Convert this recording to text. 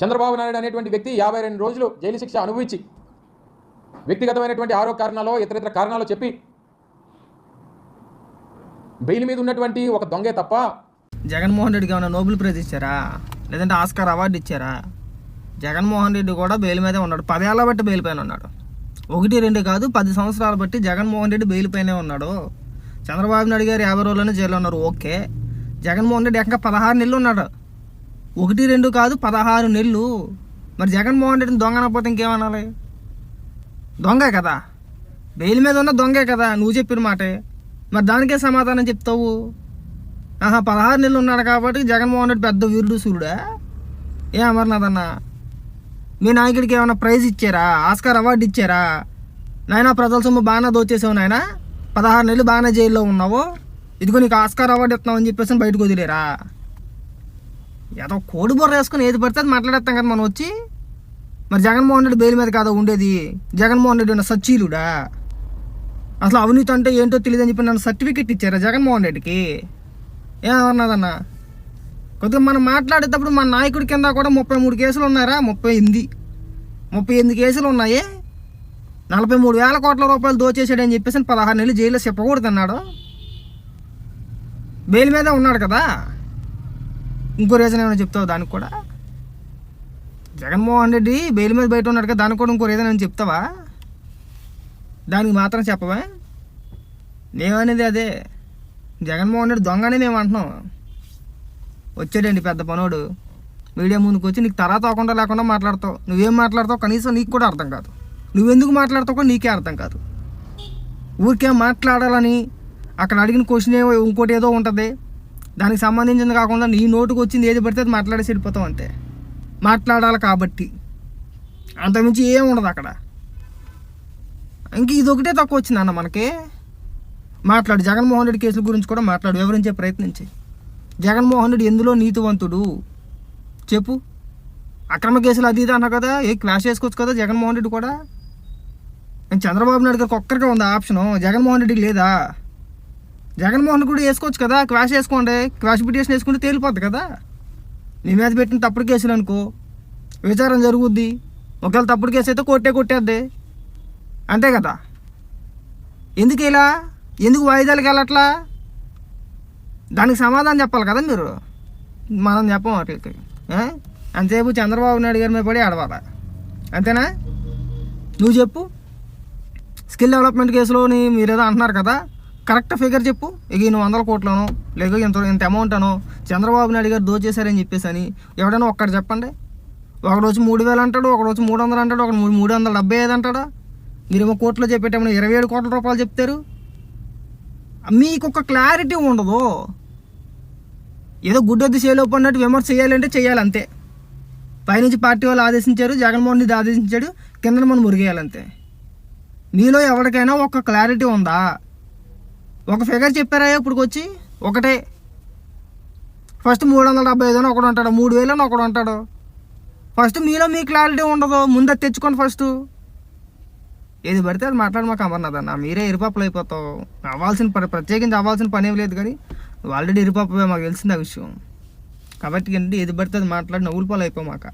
చంద్రబాబు నాయుడు అనేటువంటి వ్యక్తి యాభై రెండు రోజులు జైలు శిక్ష అనుభవించి వ్యక్తిగతమైనటువంటి ఆరో కారణాలు ఇతరితర కారణాలు చెప్పి బెయిల్ మీద ఉన్నటువంటి ఒక దొంగే తప్ప జగన్మోహన్ రెడ్డికి ఏమైనా నోబెల్ ప్రైజ్ ఇచ్చారా? లేదంటే ఆస్కార్ అవార్డు ఇచ్చారా? జగన్మోహన్ రెడ్డి కూడా బెయిల్ మీదే ఉన్నాడు. పదేళ్ళ బట్టి బెయిల్ పైన ఉన్నాడు. ఒకటి రెండు కాదు పది సంవత్సరాలు బట్టి జగన్మోహన్ రెడ్డి బెయిల్ పైనే ఉన్నాడు. చంద్రబాబు నాయుడు గారు యాభై రోజుల్లోనే జైల్లో ఉన్నారు. ఓకే. జగన్మోహన్ రెడ్డి ఇంకా పదహారు నెలలు ఉన్నాడు. ఒకటి రెండు కాదు పదహారు నెలలు. మరి జగన్మోహన్ రెడ్డిని దొంగనకపోతే ఇంకేమనాలి? దొంగే కదా. బెయిల్ మీద ఉన్న దొంగే కదా నువ్వు చెప్పిన మాటే. మరి దానికే సమాధానం చెప్తావు? ఆహా పదహారు నెలలు ఉన్నాడు కాబట్టి జగన్మోహన్ రెడ్డి పెద్ద వీరుడు సూర్యుడా? ఏ అమర్నాథ్ మీ నాయకుడికి ఏమైనా ప్రైజ్ ఇచ్చారా? ఆస్కార్ అవార్డు ఇచ్చారా? నాయనా ప్రజల సొమ్ము బాగానే దోచేసావు నాయనా. పదహారు నెలలు బాగానే జైల్లో ఉన్నావు. ఇదిగో నీకు ఆస్కార్ అవార్డు ఇస్తున్నావు అని చెప్పేసి బయటకు వదిలేరా? ఏదో కోడి బొర్ర వేసుకుని ఏది పడితే అది మాట్లాడేస్తాం కదా మనం వచ్చి. మరి జగన్మోహన్ రెడ్డి బెయిల్ మీద కాదా ఉండేది. జగన్మోహన్ రెడ్డి ఉన్న సచ్చీలుడా అసలు అవినీతి అంటే ఏంటో తెలియదని చెప్పి నన్ను సర్టిఫికెట్ ఇచ్చారా జగన్మోహన్ రెడ్డికి? ఏమన్నదన్న? కొద్దిగా మనం మాట్లాడేటప్పుడు మన నాయకుడి కింద కూడా ముప్పై మూడు కేసులు ఉన్నారా? ముప్పై ఎనిమిది. ముప్పై ఎనిమిది కేసులు ఉన్నాయి. నలభై మూడు వేల కోట్ల రూపాయలు దోచేసాడని చెప్పేసి పదహారు నెలలు జైల్లో చెప్పకూడదన్నాడు. బెయిల్ మీదే ఉన్నాడు కదా? ఇంకో రీజన్ ఏమైనా చెప్తావు? దానికి కూడా? జగన్మోహన్ రెడ్డి బెయిల్ మీద బయట ఉన్నాడు కదా దానికి కూడా ఇంకో రీజన్ ఏమైనా చెప్తావా? దానికి మాత్రం చెప్పవా? నేమనేది అదే. జగన్మోహన్ రెడ్డి దొంగనే మేము అంటున్నాం. వచ్చాడండి పెద్ద పనోడు. మీడియా ముందుకు వచ్చి నీకు తరా తోకుండా లేకుండా మాట్లాడతావు. నువ్వేం మాట్లాడతావు? కనీసం నీకు కూడా అర్థం కాదు. నువ్వెందుకు మాట్లాడతావు కూడా నీకే అర్థం కాదు. ఊరికే మాట్లాడాలని అక్కడ అడిగిన క్వశ్చన్ ఏవో ఇంకోటి ఏదో ఉంటుంది. దానికి సంబంధించింది కాకుండా నీ నోటుకు వచ్చింది ఏది పడితే అది మాట్లాడేసి వెళ్ళిపోతాం అంతే. మాట్లాడాలి కాబట్టి. అంతకుమించి ఏం ఉండదు అక్కడ. ఇంక ఇది ఒకటే తక్కువ వచ్చింది అన్న మనకి. మాట్లాడు. జగన్మోహన్ రెడ్డి కేసుల గురించి కూడా మాట్లాడు. వివరించే ప్రయత్నించి జగన్మోహన్ రెడ్డి ఎందులో నీతివంతుడు? చెప్పు. అక్రమ కేసులు అది ఇది అన్నా కదా? ఏ క్లాష్ చేసుకోవచ్చు కదా జగన్మోహన్ రెడ్డి కూడా? నేను చంద్రబాబు నాయుడు గారికి ఒక్కరికే ఉంది ఆప్షను? జగన్మోహన్ రెడ్డికి లేదా? జగన్మోహన్ కూడా వేసుకోవచ్చు కదా. క్వాష్ వేసుకోండి. క్వాష్ పిటిషన్ వేసుకుంటే తేలిపోద్ది కదా. నీ మీద పెట్టిన తప్పుడు కేసులు అనుకో. విచారణ జరుగుద్ది. ఒకవేళ తప్పుడు కేసు అయితే కొట్టే కొట్టేద్ది. అంతే కదా. ఎందుకు ఇలా? ఎందుకు వాయిదాలకు వెళ్ళట్లా? దానికి సమాధానం చెప్పాలి కదా మీరు. మనం చెప్పం వాటికి. ఏ? అంతసేపు చంద్రబాబు నాయుడు గారి మీద పడి ఆడవాలా? అంతేనా? నువ్వు చెప్పు. స్కిల్ డెవలప్మెంట్ కేసులోని మీరు ఏదో అంటున్నారు కదా. కరెక్ట్ ఫిగర్ చెప్పు. ఇక ఇన్ని వందల కోట్లను లేక ఇంత ఇంత అమౌంట్ అను చంద్రబాబు నాయుడు గారు దోచేశారని చెప్పేసి అని ఎవడైనా ఒక్కటి చెప్పండి. ఒకరోజు మూడు వేలు అంటాడు ఒక రోజు మూడు వందలు అంటాడు ఒక మూడు మూడు వందల డెబ్బై ఐదు అంటాడా? ఇరవై కోట్లో చెప్పేటప్పుడు ఇరవై ఏడు కోట్ల రూపాయలు చెప్తారు. మీకు ఒక క్లారిటీ ఉండదు. ఏదో గుడ్డొద్దు చేయలేపు అన్నట్టు విమర్శ చేయాలంటే చేయాలి అంతే పైనుంచి పార్టీ వాళ్ళు ఆదేశించారు జగన్మోహన్ రెడ్డి ఆదేశించాడు కింద మనం మురిగేయాలంతే. మీలో ఎవరికైనా ఒక క్లారిటీ ఉందా? ఒక ఫిగర్ చెప్పారా? ఇప్పుడు వచ్చి ఒకటే. ఫస్ట్ మూడు వందల డెబ్బై ఐదు అని ఒకడు అంటాడు మూడు వేలు అని ఒకడు అంటాడు ఫస్ట్ మీలో మీ క్లారిటీ ఉండదు ముందే తెచ్చుకోండి ఫస్ట్ ఏది పడితే అది మాట్లాడమాక అమర్నాథ్ అన్న. మీరే ఇరుపాపలు అయిపోతావు అవ్వాల్సిన పని ప్రత్యేకించి అవ్వాల్సిన పని ఏం లేదు కానీ ఆల్రెడీ ఇరుపాపే మాకు తెలిసింది ఆ విషయం. కాబట్టి ఏంటి ఏది పడితే అది మాట్లాడి నవ్వులు పాలు అయిపోమాక